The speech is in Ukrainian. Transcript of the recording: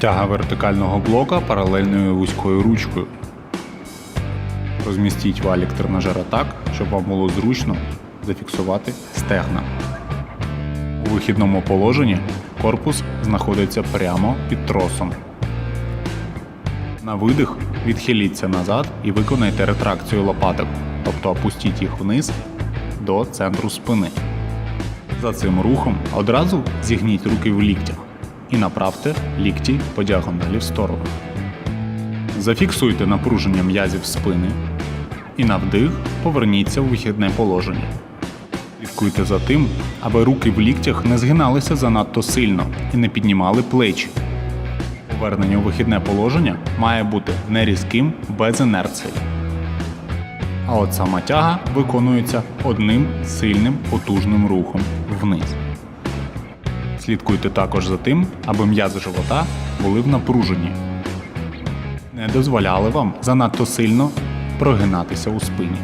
Тяга вертикального блока паралельною вузькою ручкою. Розмістіть валік тренажера так, щоб вам було зручно зафіксувати стегна. У вихідному положенні корпус знаходиться прямо під тросом. На видих відхиліться назад і виконайте ретракцію лопаток, тобто опустіть їх вниз до центру спини. За цим рухом одразу зігніть руки в ліктях і направте лікті по діагоналі в сторону. Зафіксуйте напруження м'язів спини і на вдих поверніться у вихідне положення. Слідкуйте за тим, аби руки в ліктях не згиналися занадто сильно і не піднімали плечі. Повернення у вихідне положення має бути не різким без інерції. А от сама тяга виконується одним сильним потужним рухом вниз. Слідкуйте також за тим, аби м'язи живота були в напруженні. Не дозволяли вам занадто сильно прогинатися у спині.